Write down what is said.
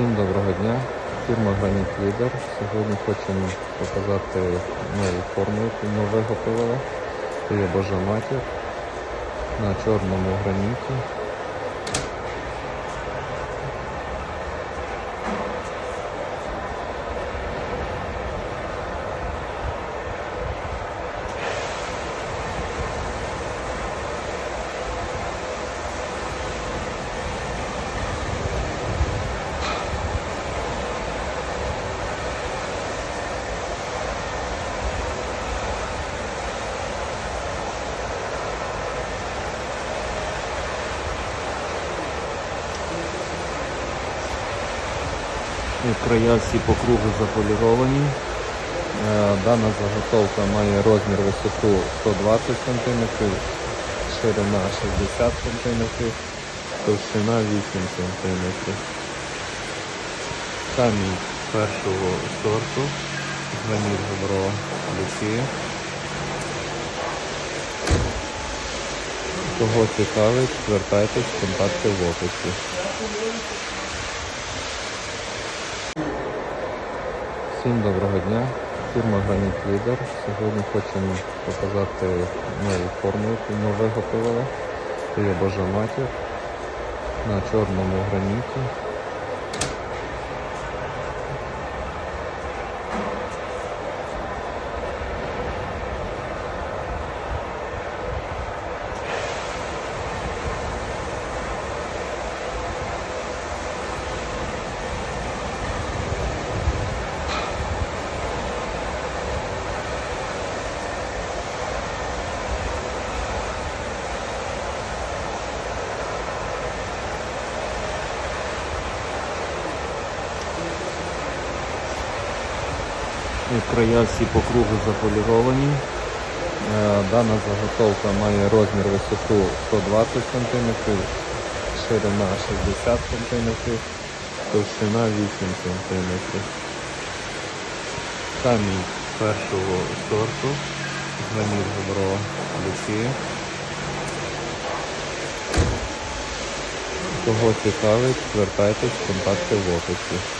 Всім доброго дня. Фірма Граніт Leader. Сьогодні хочемо показати нову форму, яку ми виготовили. Це є Божа матір на чорному граніті. Края всі по кругу заполіровані. Е, Дана заготовка має розмір висоту 120 см, ширина 60 см, товщина 8 см. Камінь першого сорту, граніт Габро Люки. Кого цікавить, звертайтесь, контакти в описі. Всім доброго дня. Фірма Граніт Лідер. Сьогодні хочемо показати нову форму, яку ми виготовили. Це є Божа матір на чорному граніті. Края всі по кругу заполіровані. Е, Дана заготовка має розмір висоту 120 см, ширина 60 см, товщина 8 см. Камінь першого сорту, граніт Габро Люки. Кого цікавить, звертайтесь, в контакти в описі.